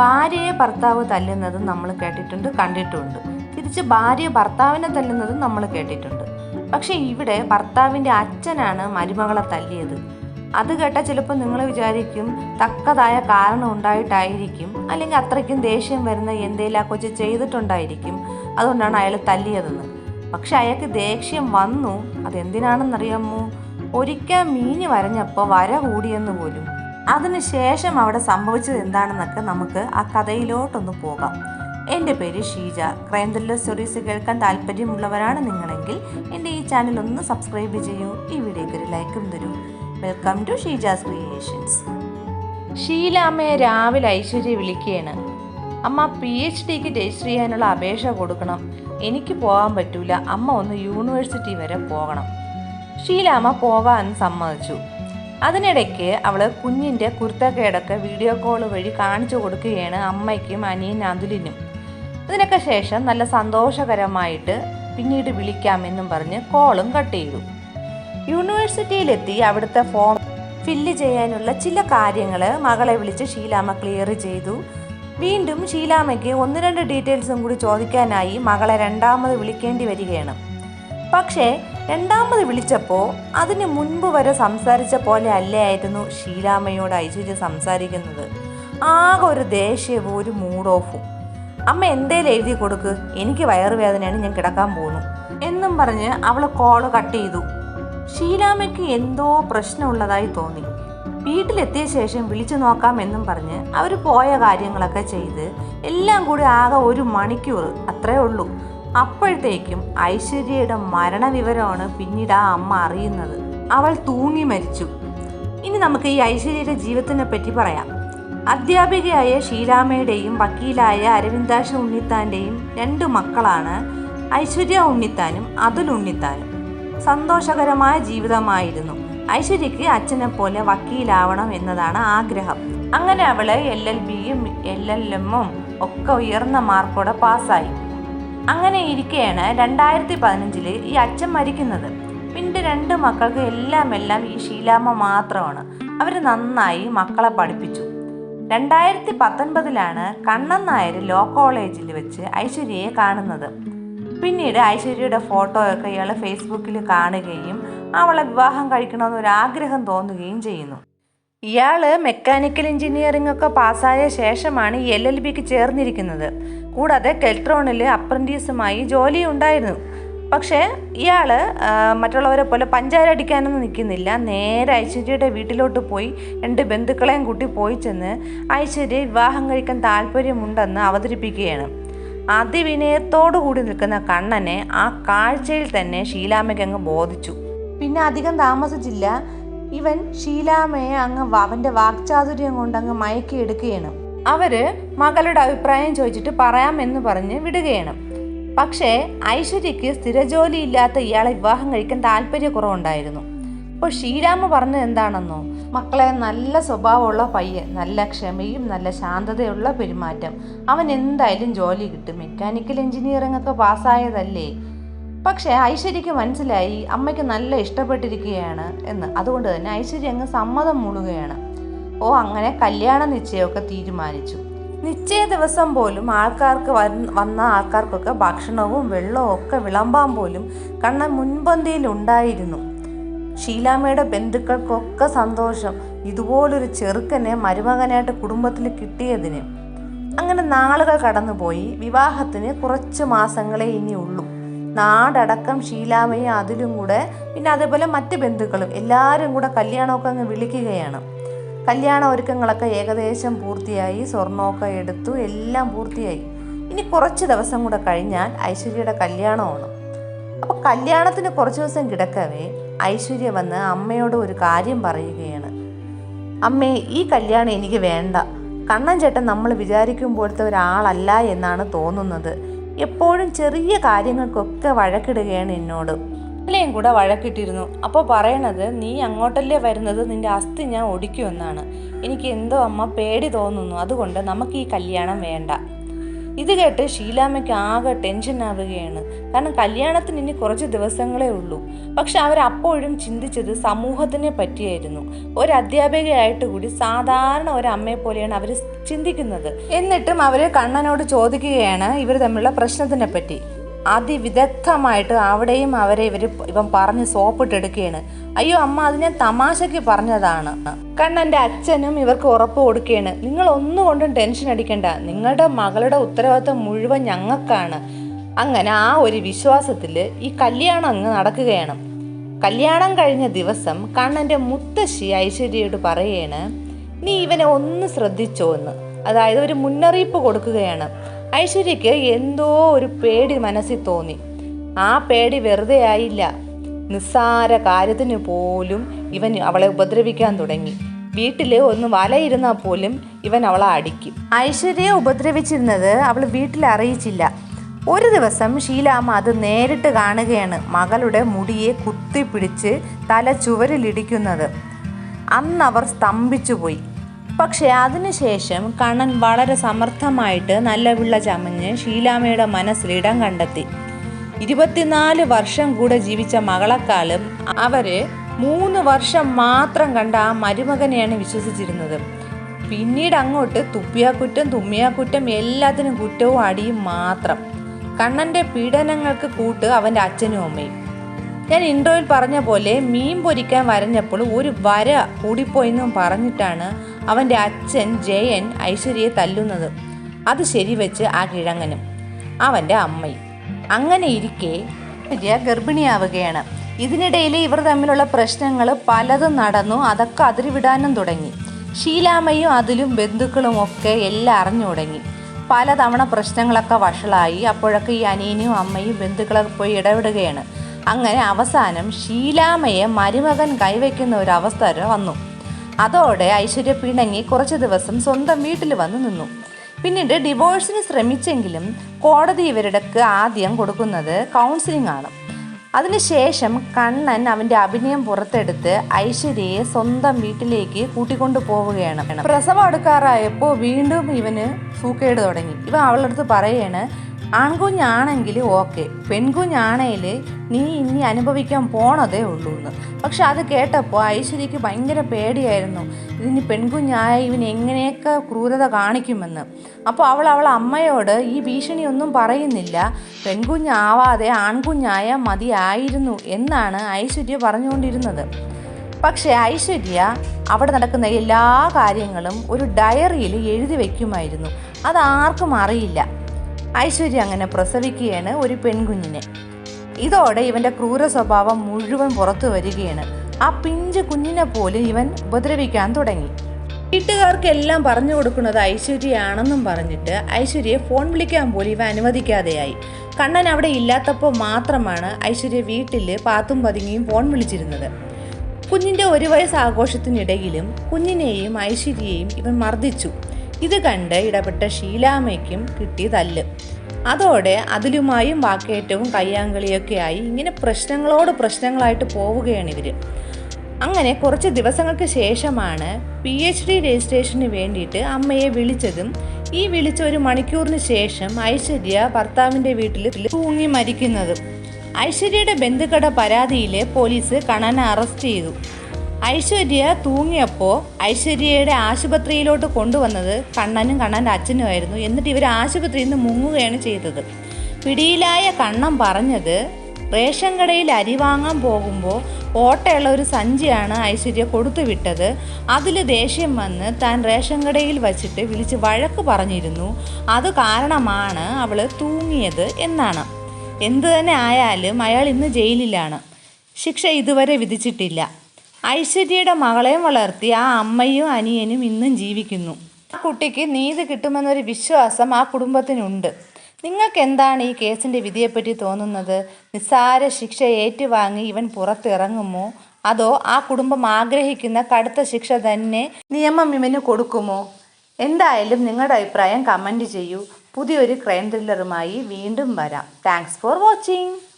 ഭാര്യയെ ഭർത്താവ് തല്ലുന്നത് നമ്മൾ കേട്ടിട്ടുണ്ട് കണ്ടിട്ടുണ്ട്. തിരിച്ച് ഭാര്യ ഭർത്താവിനെ തല്ലുന്നത് നമ്മൾ കേട്ടിട്ടുണ്ട്. പക്ഷെ ഇവിടെ ഭർത്താവിന്റെ അച്ഛനാണ് മരുമകളെ തല്ലിയത്. അത് കേട്ടാൽ ചിലപ്പോൾ നിങ്ങൾ വിചാരിക്കും തക്കതായ കാരണം ഉണ്ടായിട്ടായിരിക്കും അല്ലെങ്കിൽ അത്രയ്ക്കും ദേഷ്യം വരുന്ന എന്തേലും ആ കൊച്ചു ചെയ്തിട്ടുണ്ടായിരിക്കും അതുകൊണ്ടാണ് അയാൾ തല്ലിയതെന്ന്. പക്ഷെ അയാൾക്ക് ദേഷ്യം വന്നു. അതെന്തിനാണെന്നറിയാമോ? ഒരിക്കൽ മീന് വരഞ്ഞപ്പോൾ വര കൂടിയെന്ന് പോലും. അതിനുശേഷം അവിടെ സംഭവിച്ചത് എന്താണെന്നൊക്കെ നമുക്ക് ആ കഥയിലോട്ടൊന്ന് പോകാം. എന്റെ പേര് ഷീജ. ക്രൈം ത്രില്ലർ സ്റ്റോറീസ് കേൾക്കാൻ താല്പര്യമുള്ളവരാണ് നിങ്ങളെങ്കിൽ എന്റെ ഈ ചാനൽ ഒന്ന് സബ്സ്ക്രൈബ് ചെയ്യൂ. ഈ വീഡിയോയ്ക്ക് ഒരു ലൈക്കും തരൂ. Welcome to Sheeja's creations. ഷീലാമ്മയെ രാവിലെ ഐശ്വര്യ വിളിക്കുകയാണ്. അമ്മ പി എച്ച് ഡിക്ക് രജിസ്റ്റർ ചെയ്യാനുള്ള അപേക്ഷ കൊടുക്കണം. എനിക്ക് പോകാൻ പറ്റൂല. അമ്മ ഒന്ന് യൂണിവേഴ്സിറ്റി വരെ പോകണം. ഷീലാമ്മ പോകാൻ സമ്മതിച്ചു. അതിനിടയ്ക്ക് അവൾ കുഞ്ഞിന്റെ കുരുത്തക്കേടൊക്കെ വീഡിയോ കോൾ വഴി കാണിച്ചു കൊടുക്കുകയാണ് അമ്മയ്ക്കും അനിയൻ അതുലിനും ഇതിനൊക്കെ ശേഷം നല്ല സന്തോഷകരമായിട്ട് പിന്നീട് വിളിക്കാമെന്നും പറഞ്ഞ് കോളും കട്ട് ചെയ്തു. യൂണിവേഴ്സിറ്റിയിലെത്തി അവിടുത്തെ ഫോം ഫില്ല് ചെയ്യാനുള്ള ചില കാര്യങ്ങൾ മകളെ വിളിച്ച് ഷീലാമ്മ ക്ലിയർ ചെയ്തു. വീണ്ടും ഷീലാമ്മയ്ക്ക് ഒന്ന് രണ്ട് ഡീറ്റെയിൽസും കൂടി ചോദിക്കാനായി മകളെ രണ്ടാമത് വിളിക്കേണ്ടി വരികയാണ്. പക്ഷേ രണ്ടാമത് വിളിച്ചപ്പോൾ അതിന് മുൻപ് വരെ സംസാരിച്ച പോലെ അല്ലായിരുന്നു ഷീലാമ്മയോട് ഐശ്വര്യ സംസാരിക്കുന്നത്. ആകെ ഒരു ദേഷ്യവും ഒരു മൂഡ് ഓഫും അമ്മ എന്തേലും എഴുതി കൊടുക്ക്. എനിക്ക് വയറുവേദനയാണ് ഞാൻ കിടക്കാൻ പോകുന്നു എന്നും പറഞ്ഞ് അവൾ കോൾ കട്ട് ചെയ്തു. ഷീലാമ്മയ്ക്ക് എന്തോ പ്രശ്നമുള്ളതായി തോന്നി. വീട്ടിലെത്തിയ ശേഷം വിളിച്ചു നോക്കാം എന്നും പറഞ്ഞ് അവർ പോയ കാര്യങ്ങളൊക്കെ ചെയ്ത് എല്ലാം കൂടി ആകെ ഒരു മണിക്കൂർ അത്രേ ഉള്ളൂ. അപ്പോഴത്തേക്കും ഐശ്വര്യയുടെ മരണവിവരമാണ് പിന്നീട് ആ അമ്മ അറിയുന്നത്. അവൾ തൂങ്ങി മരിച്ചു. ഇനി നമുക്ക് ഈ ഐശ്വര്യയുടെ ജീവിതത്തിനെ പറ്റി പറയാം. അധ്യാപികയായ ഷീലാമ്മയുടെയും വക്കീലായ അരവിന്ദാഷ് ഉണ്ണിത്താന്റെയും രണ്ട് മക്കളാണ് ഐശ്വര്യ ഉണ്ണിത്താനും അതുൽ ഉണ്ണിത്താനും. സന്തോഷകരമായ ജീവിതമായിരുന്നു. ഐശ്വര്യയ്ക്ക് അച്ഛനെ പോലെ വക്കീലാവണം എന്നതാണ് ആഗ്രഹം. അങ്ങനെ അവൾ എൽ എൽ ബിയും എൽ എൽ എമ്മും ഒക്കെ ഉയർന്ന മാർക്കോടെ പാസ്സായി. അങ്ങനെ ഇരിക്കെയാണ് രണ്ടായിരത്തി പതിനഞ്ചിൽ ഈ അച്ഛൻ മരിക്കുന്നത്. പിന്നെ രണ്ട് മക്കൾക്ക് എല്ലാം എല്ലാം ഈ ഷീലാമ്മ മാത്രമാണ്. അവർ നന്നായി മക്കളെ പഠിപ്പിച്ചു. രണ്ടായിരത്തി പത്തൊൻപതിലാണ് കണ്ണൻ നായർ ലോ കോളേജിൽ വെച്ച് ഐശ്വര്യയെ കാണുന്നത്. പിന്നീട് ഐശ്വര്യയുടെ ഫോട്ടോയൊക്കെ ഇയാൾ ഫേസ്ബുക്കിൽ കാണുകയും അവളെ വിവാഹം കഴിക്കണമെന്നൊരു ആഗ്രഹം തോന്നുകയും ചെയ്യുന്നു. ഇയാൾ മെക്കാനിക്കൽ എഞ്ചിനീയറിംഗ് ഒക്കെ പാസ്സായ ശേഷമാണ് എൽ എൽ ബിക്ക് ചേർന്നിരിക്കുന്നത്. കൂടാതെ കെൽട്രോണിൽ അപ്രന്റീസുമായി ജോലി ഉണ്ടായിരുന്നു പക്ഷേ ഇയാൾ മറ്റുള്ളവരെ പോലെ പഞ്ചാരടിക്കാനൊന്നും നിൽക്കുന്നില്ല. നേരെ ഐശ്വര്യയുടെ വീട്ടിലോട്ട് പോയി രണ്ട് ബന്ധുക്കളെയും കൂട്ടി പോയി ചെന്ന് ഐശ്വര്യ വിവാഹം കഴിക്കാൻ താല്പര്യമുണ്ടെന്ന് അവതരിപ്പിക്കുകയാണ്. അതിവിനയത്തോടു കൂടി നിൽക്കുന്ന കണ്ണനെ ആ കാഴ്ചയിൽ തന്നെ ഷീലാമയ്ക്ക് അങ്ങ് ബോധിച്ചു. പിന്നെ അധികം താമസിച്ചില്ല. ഇവൻ ഷീലാമയെ അങ്ങ് അവന്റെ വാക്ചാതുര്യം കൊണ്ട് അങ്ങ് മയക്കിയെടുക്കുകയാണ് അവർ മകളുടെ അഭിപ്രായം ചോദിച്ചിട്ട് പറയാമെന്ന് പറഞ്ഞ് വിടുകയാണ്. പക്ഷേ ഐശ്വര്യയ്ക്ക് സ്ഥിരജോലി ഇല്ലാത്ത ഇയാളെ വിവാഹം കഴിക്കാൻ താല്പര്യക്കുറവുണ്ടായിരുന്നു. അപ്പോൾ ശ്രീരാമ പറഞ്ഞത് എന്താണെന്നോ? മക്കളെ നല്ല സ്വഭാവമുള്ള പയ്യൻ നല്ല ക്ഷമയും നല്ല ശാന്തതയുള്ള പെരുമാറ്റം. അവൻ എന്തായാലും ജോലി കിട്ടും. മെക്കാനിക്കൽ എഞ്ചിനീയറിംഗ് ഒക്കെ പാസ്സായതല്ലേ? പക്ഷേ ഐശ്വര്യക്ക് മനസ്സിലായി അമ്മയ്ക്ക് നല്ല ഇഷ്ടപ്പെട്ടിരിക്കുകയാണ് എന്ന്. അതുകൊണ്ട് തന്നെ ഐശ്വര്യ അങ്ങ് സമ്മതം മൂളുകയാണ്. ഓ അങ്ങനെ കല്യാണ നിശ്ചയമൊക്കെ തീരുമാനിച്ചു. നിശ്ചയ ദിവസം പോലും ആൾക്കാർക്ക് വന്ന ആൾക്കാർക്കൊക്കെ ഭക്ഷണവും വെള്ളവും ഒക്കെ വിളമ്പാൻ പോലും കണ്ണൻ മുൻപന്തിയിൽ ഉണ്ടായിരുന്നു. ഷീലാമ്മയുടെ ബന്ധുക്കൾക്കൊക്കെ സന്തോഷം ഇതുപോലൊരു ചെറുക്കനെ മരുമകനായിട്ട് കുടുംബത്തിൽ കിട്ടിയതിന്. അങ്ങനെ നാളുകൾ കടന്നുപോയി. വിവാഹത്തിന് കുറച്ച് മാസങ്ങളെ ഇനി ഉള്ളൂ നാടടക്കം ഷീലാമയും അതിലും കൂടെ പിന്നെ അതേപോലെ മറ്റ് ബന്ധുക്കളും എല്ലാവരും കൂടെ കല്യാണമൊക്കെ അങ്ങ് വിളിക്കുകയാണ്. കല്യാണ ഒരുക്കങ്ങളൊക്കെ ഏകദേശം പൂർത്തിയായി സ്വർണമൊക്കെ എടുത്തു എല്ലാം പൂർത്തിയായി. ഇനി കുറച്ച് ദിവസം കൂടെ കഴിഞ്ഞാൽ ഐശ്വര്യയുടെ കല്യാണമാണ്. അപ്പോൾ കല്യാണത്തിന് കുറച്ച് ദിവസം കിടക്കവേ ഐശ്വര്യ വന്ന് അമ്മയോട് ഒരു കാര്യം പറയുകയാണ്. അമ്മേ ഈ കല്യാണം എനിക്ക് വേണ്ട. കണ്ണൻ ചേട്ടൻ നമ്മൾ വിചാരിക്കുമ്പോഴത്തെ ഒരാളല്ല എന്നാണ് തോന്നുന്നത്. എപ്പോഴും ചെറിയ കാര്യങ്ങൾക്കൊക്കെ വഴക്കിടുകയാണ് എന്നോട്. ഇന്നലെയും കൂടെ വഴക്കിട്ടിരുന്നു. അപ്പോൾ പറയണത് നീ അങ്ങോട്ടല്ലേ വരുന്നത്? നിന്റെ അസ്ഥി ഞാൻ ഒടിക്കുമെന്നാണ് എനിക്ക് എന്തോ അമ്മ പേടി തോന്നുന്നു. അതുകൊണ്ട് നമുക്ക് ഈ കല്യാണം വേണ്ട. ഇത് കേട്ട് ഷീലാമ്മയ്ക്ക് ആകെ ടെൻഷൻ ആവുകയാണ്. കാരണം കല്യാണത്തിന് ഇനി കുറച്ച് ദിവസങ്ങളേ ഉള്ളൂ. പക്ഷെ അവരപ്പോഴും ചിന്തിച്ചത് സമൂഹത്തിനെ പറ്റിയായിരുന്നു. ഒരു അധ്യാപികയായിട്ട് കൂടി സാധാരണ ഒരു അമ്മയെ പോലെയാണ് അവർ ചിന്തിക്കുന്നത്. എന്നിട്ടും അവർ കണ്ണനോട് ചോദിക്കുകയാണ് ഇവർ തമ്മിലുള്ള പ്രശ്നത്തിനെ പറ്റി. അതിവിദഗ്ധമായിട്ട് അവിടെയും അവരെ ഇവർ ഇപ്പം പറഞ്ഞ് സോപ്പിട്ടെടുക്കുകയാണ് അയ്യോ അമ്മ അത് ഞാൻ തമാശയ്ക്ക് പറഞ്ഞതാണ്. കണ്ണന്റെ അച്ഛനും ഇവർക്ക് ഉറപ്പ് കൊടുക്കുകയാണ് നിങ്ങൾ ഒന്നുകൊണ്ടും ടെൻഷൻ അടിക്കണ്ട. നിങ്ങളുടെ മകളുടെ ഉത്തരവാദിത്തം മുഴുവൻ ഞങ്ങൾക്കാണ്. അങ്ങനെ ആ ഒരു വിശ്വാസത്തിൽ ഈ കല്യാണം അങ്ങ് നടക്കുകയാണ്. കല്യാണം കഴിഞ്ഞ ദിവസം കണ്ണന്റെ മുത്തശ്ശി ഐശ്വര്യയോട് പറയുകയാണ് നീ ഇവനെ ഒന്ന് ശ്രദ്ധിച്ചോ എന്ന്. അതായത് ഒരു മുന്നറിയിപ്പ് കൊടുക്കുകയാണ്. ഐശ്വര്യക്ക് എന്തോ ഒരു പേടി മനസ്സിൽ തോന്നി. ആ പേടി വെറുതെ ആയില്ല. നിസ്സാര കാര്യത്തിന് പോലും ഇവൻ അവളെ ഉപദ്രവിക്കാൻ തുടങ്ങി. വീട്ടിൽ ഒന്ന് വലയിരുന്നാൽ പോലും ഇവൻ അവളെ അടിക്കും. ഐശ്വര്യയെ ഉപദ്രവിച്ചിരുന്നത് അവൾ വീട്ടിൽ അറിയിച്ചില്ല. ഒരു ദിവസം ഷീലാമ്മ അത് നേരിട്ട് കാണുകയാണ്. മകളുടെ മുടിയെ കുത്തിപ്പിടിച്ച് തല ചുവരിലിടിക്കുന്നത്. അന്ന് അവർ സ്തംഭിച്ചുപോയി. പക്ഷേ അതിനുശേഷം കണ്ണൻ വളരെ സമർത്ഥമായിട്ട് നല്ല പിള്ള ചമഞ്ഞ് ഷീലാമ്മയുടെ മനസ്സിൽ ഇടം കണ്ടെത്തി. ഇരുപത്തിനാല് വർഷം കൂടെ ജീവിച്ച മകളെക്കാളും അവർ മൂന്ന് വർഷം മാത്രം കണ്ട ആ മരുമകനെയാണ് വിശ്വസിച്ചിരുന്നത്. പിന്നീട് അങ്ങോട്ട് തുപ്പിയാക്കുറ്റം തുമ്മിയാക്കുറ്റം എല്ലാത്തിനും കുറ്റവും അടിയും മാത്രം. കണ്ണന്റെ പീഡനങ്ങൾക്ക് കൂട്ട് അവന്റെ അച്ഛനും അമ്മയും. ഞാൻ ഇൻട്രോയിൽ പറഞ്ഞ പോലെ മീൻ പൊരിക്കാൻ വരഞ്ഞപ്പോൾ ഒരു വര കൂടിപ്പോയെന്നും പറഞ്ഞിട്ടാണ് അവന്റെ അച്ഛൻ ജയൻ ഐശ്വര്യയെ തല്ലുന്നത്. അത് ശരിവെച്ച് ആ കിഴങ്ങനും അവന്റെ അമ്മയും. അങ്ങനെ ഇരിക്കെ ഐശ്വര്യ ഗർഭിണിയാവുകയാണ്. ഇതിനിടയിൽ ഇവർ തമ്മിലുള്ള പ്രശ്നങ്ങൾ പലതും നടന്നു അതൊക്കെ അതിരിവിടാനും തുടങ്ങി. ഷീലാമ്മയും അതിലും ബന്ധുക്കളും ഒക്കെ എല്ലാം അറിഞ്ഞു തുടങ്ങി. പലതവണ പ്രശ്നങ്ങളൊക്കെ വഷളായി അപ്പോഴൊക്കെ ഈ അനിയനും അമ്മയും ബന്ധുക്കളൊക്കെ പോയി ഇടപെടുകയാണ്. അങ്ങനെ അവസാനം ഷീലാമ്മയെ മരുമകൻ കൈവയ്ക്കുന്ന ഒരു അവസ്ഥ വന്നു. അതോടെ ഐശ്വര്യ പിണങ്ങി കുറച്ച് ദിവസം സ്വന്തം വീട്ടിൽ വന്നു നിന്നു. പിന്നീട് ഡിവോഴ്സിന് ശ്രമിച്ചെങ്കിലും കോടതി ഇവരുടെക്ക് ആദ്യം കൊടുക്കുന്നത് കൗൺസിലിംഗ് ആണ്. അതിനുശേഷം കണ്ണൻ അവന്റെ അഭിനയം പുറത്തെടുത്ത് ഐശ്വര്യയെ സ്വന്തം വീട്ടിലേക്ക് കൂട്ടിക്കൊണ്ടു പോവുകയാണ്. പ്രസവം അടുക്കാറായപ്പോൾ വീണ്ടും ഇവന് സൂക്കേട് തുടങ്ങി. ഇവ അവളടുത്ത് പറയാണ് ആൺകുഞ്ഞാണെങ്കിൽ ഓക്കെ പെൺകുഞ്ഞാണേൽ നീ ഇനി അനുഭവിക്കാൻ പോണതേ ഉള്ളൂ എന്ന്. പക്ഷെ അത് കേട്ടപ്പോൾ ഐശ്വര്യക്ക് ഭയങ്കര പേടിയായിരുന്നു. ഇതിന് പെൺകുഞ്ഞായ ഇവൻ എങ്ങനെയൊക്കെ ക്രൂരത കാണിക്കുമെന്ന്. അപ്പോൾ അവൾ അവൾ അമ്മയോട് ഈ ഭീഷണിയൊന്നും പറയുന്നില്ല. പെൺകുഞ്ഞാവാതെ ആൺകുഞ്ഞായ മതിയായിരുന്നു എന്നാണ് ഐശ്വര്യ പറഞ്ഞുകൊണ്ടിരുന്നത്. പക്ഷേ ഐശ്വര്യ അവിടെ നടക്കുന്ന എല്ലാ കാര്യങ്ങളും ഒരു ഡയറിയിൽ എഴുതി വയ്ക്കുമായിരുന്നു അത് ആർക്കും അറിയില്ല. ഐശ്വര്യ അങ്ങനെ പ്രസവിക്കുകയാണ് ഒരു പെൺകുഞ്ഞിനെ. ഇതോടെ ഇവന്റെ ക്രൂര സ്വഭാവം മുഴുവൻ പുറത്തു വരികയാണ്. ആ പിഞ്ച് കുഞ്ഞിനെ പോലും ഇവൻ ഉപദ്രവിക്കാൻ തുടങ്ങി. വീട്ടുകാർക്കെല്ലാം പറഞ്ഞു കൊടുക്കുന്നത് ഐശ്വര്യയാണെന്നും പറഞ്ഞിട്ട് ഐശ്വര്യയെ ഫോൺ വിളിക്കാൻ പോലും ഇവ അനുവദിക്കാതെയായി. കണ്ണൻ അവിടെ ഇല്ലാത്തപ്പോൾ മാത്രമാണ് ഐശ്വര്യ വീട്ടിൽ പാത്തും പതുങ്ങിയും ഫോൺ വിളിച്ചിരുന്നത്. കുഞ്ഞിന്റെ ഒരു വയസ്സ് ആഘോഷത്തിനിടയിലും കുഞ്ഞിനെയും ഐശ്വര്യയെയും ഇവൻ മർദ്ദിച്ചു. ഇത് കണ്ട് ഇടപെട്ട ഷീലാമയ്ക്കും കിട്ടി തല്ല്. അതോടെ അതിലുമായും വാക്കേറ്റവും കയ്യാങ്കളിയൊക്കെ ആയി ഇങ്ങനെ പ്രശ്നങ്ങളോട് പ്രശ്നങ്ങളായിട്ട് പോവുകയാണ് ഇവർ അങ്ങനെ കുറച്ച് ദിവസങ്ങൾക്ക് ശേഷമാണ് പി എച്ച് ഡി രജിസ്ട്രേഷന് വേണ്ടിയിട്ട് അമ്മയെ വിളിച്ചതും ഈ വിളിച്ച ഒരു മണിക്കൂറിന് ശേഷം ഐശ്വര്യ ഭർത്താവിന്റെ വീട്ടിൽ തൂങ്ങി മരിക്കുന്നതും. ഐശ്വര്യയുടെ ബന്ധുക്കളുടെ പരാതിയിൽ പോലീസ് കണ്ണനെ അറസ്റ്റ് ചെയ്തു. ഐശ്വര്യ തൂങ്ങിയപ്പോൾ ഐശ്വര്യയുടെ ആശുപത്രിയിലോട്ട് കൊണ്ടുവന്നത് കണ്ണനും കണ്ണന്റെ അച്ഛനുമായിരുന്നു എന്നിട്ട് ഇവർ ആശുപത്രിയിൽ നിന്ന് മുങ്ങുകയാണ് ചെയ്തത്. പിടിയിലായ കണ്ണൻ പറഞ്ഞത് റേഷൻ കടയിൽ അരി വാങ്ങാൻ പോകുമ്പോൾ ഓട്ടയുള്ള ഒരു സഞ്ചിയാണ് ഐശ്വര്യ കൊടുത്തു വിട്ടത്. അതിൽ ദേഷ്യം വന്ന് താൻ റേഷൻ കടയിൽ വച്ചിട്ട് വിളിച്ച് വഴക്ക് പറഞ്ഞിരുന്നു. അത് കാരണമാണ് അവൾ തൂങ്ങിയത് എന്നാണ്. എന്തു തന്നെ ആയാലും അയാൾ ഇന്ന് ജയിലിലാണ്. ശിക്ഷ ഇതുവരെ വിധിച്ചിട്ടില്ല. ഐശ്വര്യയുടെ മകളെയും വളർത്തി ആ അമ്മയും അനിയനും ഇന്നും ജീവിക്കുന്നു. ആ കുട്ടിക്ക് നീതി കിട്ടുമെന്നൊരു വിശ്വാസം ആ കുടുംബത്തിനുണ്ട്. നിങ്ങൾക്ക് എന്താണ് ഈ കേസിന്റെ വിധിയെപ്പറ്റി തോന്നുന്നത്? നിസ്സാര ശിക്ഷ ഏറ്റുവാങ്ങി ഇവൻ പുറത്തിറങ്ങുമോ? അതോ ആ കുടുംബം ആഗ്രഹിക്കുന്ന കടുത്ത ശിക്ഷ തന്നെ നിയമം ഇവന് കൊടുക്കുമോ? എന്തായാലും നിങ്ങളുടെ അഭിപ്രായം കമന്റ് ചെയ്യൂ. പുതിയൊരു ക്രൈം ത്രില്ലറുമായി വീണ്ടും വരാം. Thanks for watching.